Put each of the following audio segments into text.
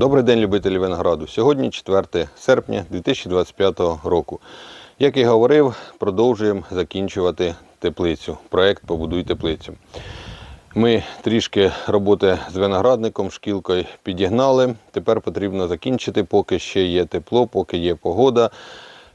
Добрий день, любителі винограду. Сьогодні 4 серпня 2025 року. Як і говорив, продовжуємо закінчувати теплицю. Проект Побудуй теплицю. Ми трішки роботи з виноградником, шкілкою підігнали. Тепер потрібно закінчити, поки ще є тепло, поки є погода.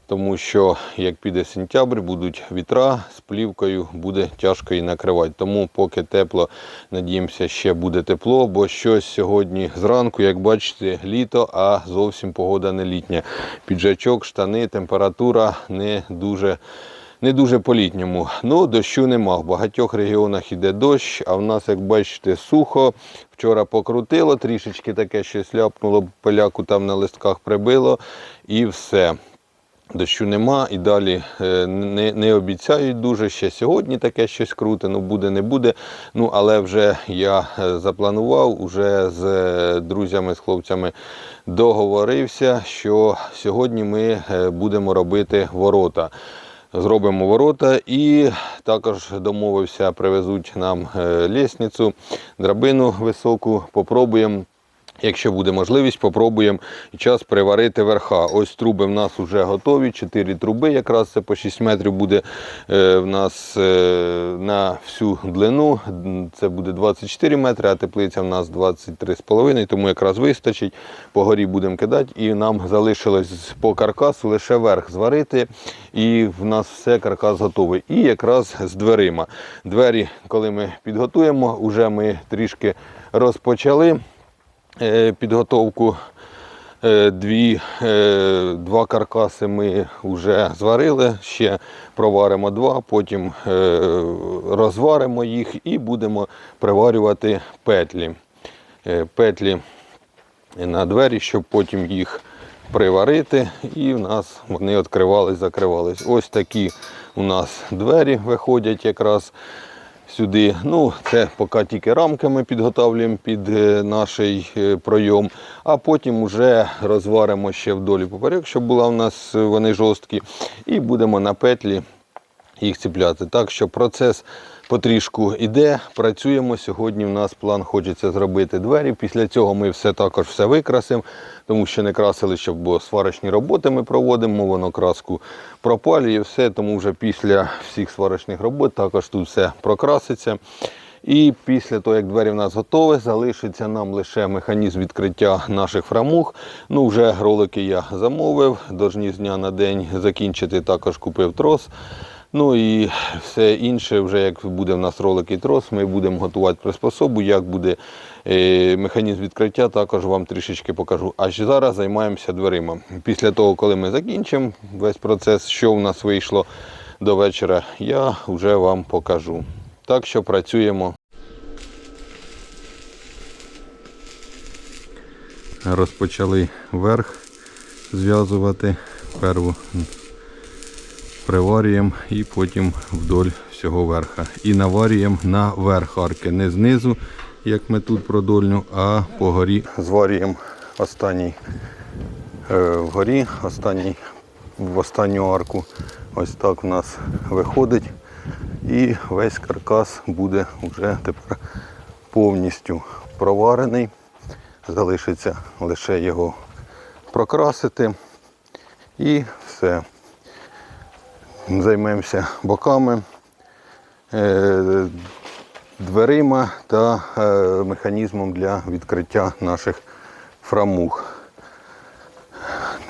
Тому що як піде сентябрь, будуть вітра з плівкою, буде тяжко її накривати. Тому поки тепло, надіємося, ще буде тепло, бо щось сьогодні зранку, як бачите, літо, а зовсім погода не літня. Піджачок, штани, температура не дуже. Не дуже по-літньому. Ну, дощу нема. В багатьох регіонах іде дощ, а в нас, як бачите, сухо. Вчора покрутило, трішечки таке щось ляпнуло, пиляку там на листках прибило і все. Дощу нема і далі е, не, не обіцяють дуже. Ще сьогодні таке щось круте, ну буде, не буде. Ну, але вже я е, запланував, уже з е, друзями, з хлопцями договорився, що сьогодні ми будемо робити ворота. Зробимо ворота і також домовився, привезуть нам лісницю, драбину високу, попробуємо. Якщо буде можливість, попробуємо час приварити верха. Ось труби в нас вже готові. Чотири труби, якраз це по 6 метрів буде е, в нас е, на всю длину. Це буде 24 метри, а теплиця в нас 23,5, тому якраз вистачить. По горі будемо кидати, і нам залишилось по каркасу лише верх зварити. І в нас все каркас готовий. І якраз з дверима. Двері, коли ми підготуємо, вже ми трішки розпочали підготовку. Е, Дві, е, два каркаси ми вже зварили, ще проваримо два, потім е, розваримо їх і будемо приварювати петлі. Е, Петлі на двері, щоб потім їх приварити, і в нас вони відкривались, закривались. Ось такі у нас двері виходять якраз сюди. Ну, це поки тільки рамки ми підготовлюємо під е, наш е, пройом, а потім вже розваримо ще вдолі поперек, щоб була у нас е, вони жорсткі, і будемо на петлі їх ціпляти. Так що процес потрішку йде, працюємо. Сьогодні в нас план хочеться зробити двері. Після цього ми все також все викрасимо, тому що не красили, щоб бо сварочні роботи ми проводимо, воно краску пропалює, все, тому вже після всіх сварочних робот також тут все прокраситься. І після того, як двері в нас готові, залишиться нам лише механізм відкриття наших фрамуг. Ну, вже ролики я замовив, должні з дня на день закінчити, також купив трос. Ну і все інше, вже як буде в нас ролик і трос, ми будемо готувати приспособу, як буде е, механізм відкриття, також вам трішечки покажу. А зараз займаємося дверима. Після того, коли ми закінчимо весь процес, що в нас вийшло до вечора, я вже вам покажу. Так що працюємо. Розпочали верх зв'язувати перву приварюємо і потім вдоль всього верха. І наварюємо на верх арки, не знизу, як ми тут продольну, а по горі. Зварюємо останній е, вгорі, останній в останню арку. Ось так у нас виходить. І весь каркас буде вже тепер повністю проварений. Залишиться лише його прокрасити і все займемося боками, е, дверима та е, механізмом для відкриття наших фрамуг.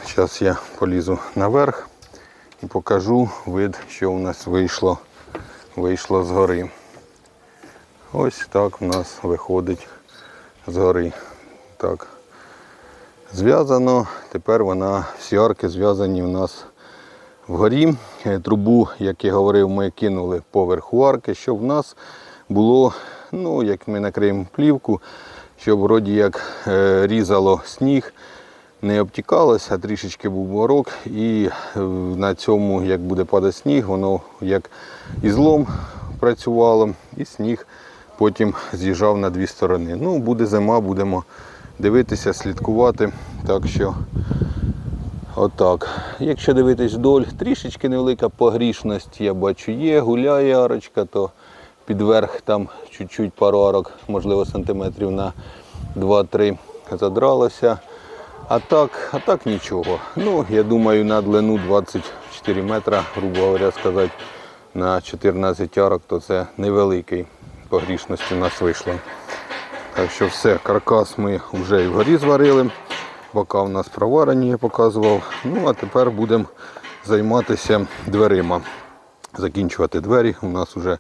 Зараз я полізу наверх і покажу вид, що у нас вийшло, вийшло з. Ось так у нас виходить з гори. Так. Зв'язано, тепер вона, всі арки зв'язані у нас вгорі. Е, Трубу, як я говорив, ми кинули поверху арки, щоб в нас було, ну, як ми накриємо плівку, щоб вроді як е, різало сніг, не обтікалося, а трішечки був ворок. І е, на цьому, як буде падати сніг, воно як ізлом працювало, і сніг потім з'їжджав на дві сторони. Ну, буде зима, будемо дивитися, слідкувати. Так що Отак. Якщо дивитись вдоль, трішечки невелика погрішність, я бачу, є, гуляє арочка, то підверх там чуть-чуть пару арок, можливо, сантиметрів на 2-3 задралося. А так, а так нічого. Ну, я думаю, на длину 24 метра, грубо говоря, сказати, на 14 арок, то це невеликий по грішності у нас вийшло. Так що все, каркас ми вже і вгорі зварили. Бока у нас проварені, я показував. Ну а тепер будемо займатися дверима. Закінчувати двері. У нас вже,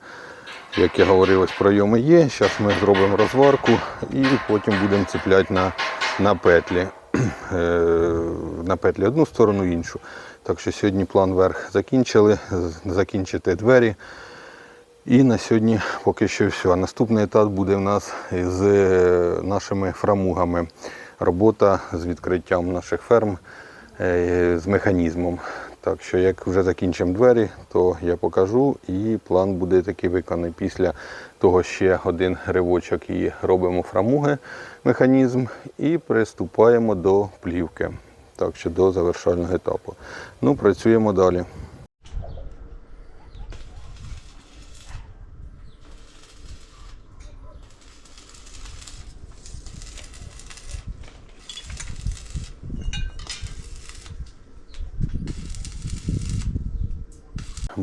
як я говорив, пройоми є. Зараз ми зробимо розварку і потім будемо цепляти на, на петлі. Е, На петлі одну сторону, іншу. Так що сьогодні план верх закінчили, закінчити двері. І на сьогодні поки що все. Наступний етап буде в нас з е, нашими фрамугами. Робота з відкриттям наших ферм е, з механізмом. Так що як вже закінчимо двері, то я покажу і план буде такий виконаний. Після того ще один ривочок і робимо фрамуги, механізм і приступаємо до плівки. Так що до завершального етапу. Ну, працюємо далі.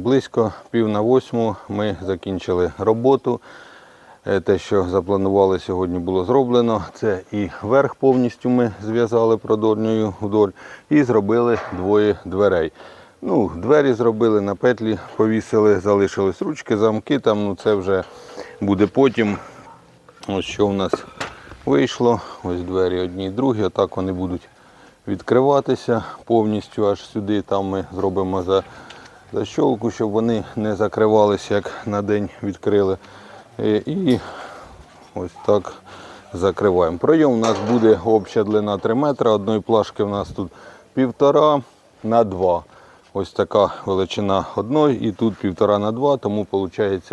Близько пів на восьму ми закінчили роботу. Е, Те, що запланували сьогодні, було зроблено. Це і верх повністю ми зв'язали продольною вдоль і зробили двоє дверей. Ну, двері зробили на петлі, повісили, залишились ручки, замки. Там ну це вже буде потім. Ось що в нас вийшло. Ось двері одні і другі. Отак вони будуть відкриватися повністю аж сюди. Там ми зробимо за защолку, щоб вони не закривалися, як на день відкрили. Е, І ось так закриваємо. Пройом у нас буде обща длина 3 метри, одної плашки у нас тут півтора на 2. Ось така величина одної і тут півтора на 2, тому виходить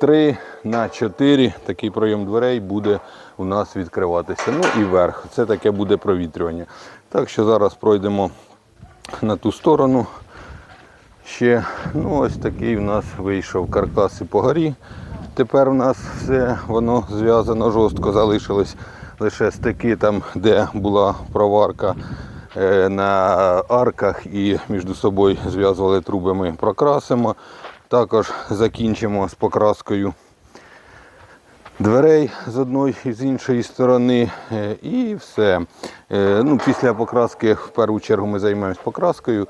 3 на 4 такий пройом дверей буде у нас відкриватися. Ну і верх. Це таке буде провітрювання. Так що зараз пройдемо на ту сторону. Ще ну, ось такий у нас вийшов каркас і по горі. Тепер у нас все воно зв'язано жорстко, залишились лише стики там, де була проварка е, на арках і між собою зв'язували труби, ми прокрасимо. Також закінчимо з покраскою дверей з одної і з іншої сторони. е, І все. Е, Ну, після покраски в першу чергу ми займаємось покраскою.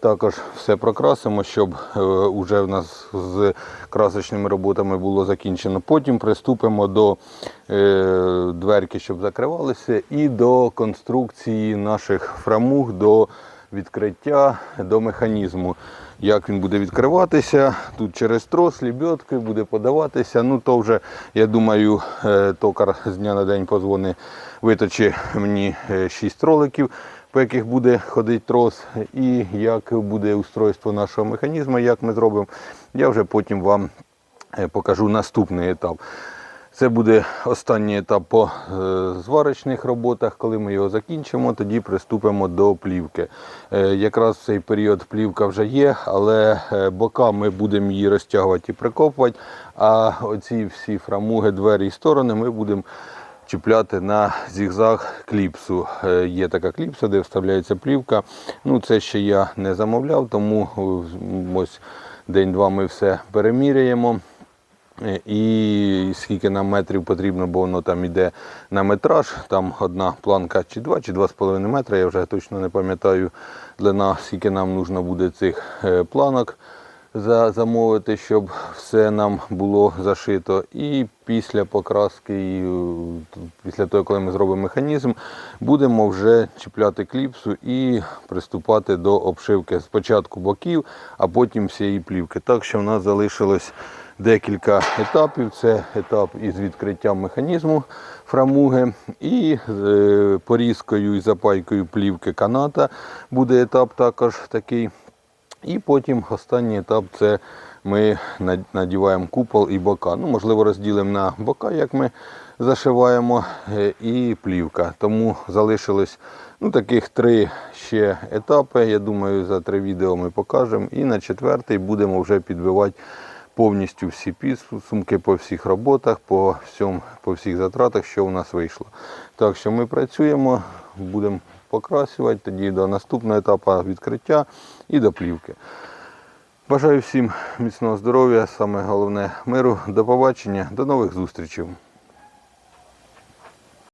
Також все прокрасимо, щоб е, уже в нас з красочними роботами було закінчено. Потім приступимо до е, дверки, щоб закривалися, і до конструкції наших фрамуг, до відкриття, до механізму. Як він буде відкриватися, тут через трос, лебедки буде подаватися. Ну то вже, я думаю, е, токар з дня на день позвонить, виточить мені 6 роликів по яких буде ходити трос, і як буде устройство нашого механізму, як ми зробимо, я вже потім вам е, покажу наступний етап. Це буде останній етап по е, зварочних роботах. Коли ми його закінчимо, тоді приступимо до плівки. Е, якраз в цей період плівка вже є, але е, бока ми будемо її розтягувати і прикопувати. А оці всі фрамуги, двері і сторони ми будемо чіпляти на зігзаг кліпсу. Є така кліпса, де вставляється плівка. Ну, це ще я не замовляв, тому ось день-два ми все переміряємо. І скільки нам метрів потрібно, бо воно там йде на метраж, там одна планка чи два, чи два з половиною метра, я вже точно не пам'ятаю длина, скільки нам потрібно буде цих е, планок замовити, щоб все нам було зашито. І після покраски, і е, після того, коли ми зробимо механізм, будемо вже чіпляти кліпсу і приступати до обшивки спочатку боків, а потім всієї плівки. Так що в нас залишилось декілька етапів. Це етап із відкриттям механізму фрамуги і з е, порізкою і запайкою плівки каната буде етап також такий. І потім останній етап це ми надіваємо купол і бока. Ну, можливо, розділимо на бока, як ми зашиваємо, е, і плівка. Тому залишилось ну, таких три ще етапи. Я думаю, за три відео ми покажемо. І на четвертий будемо вже підбивати повністю всі підсумки по всіх роботах, по, всьому, по всіх затратах, що у нас вийшло. Так що ми працюємо, будемо покрасувати тоді до наступного етапу відкриття і до плівки. Бажаю всім міцного здоров'я, саме головне миру. До побачення, до нових зустрічей.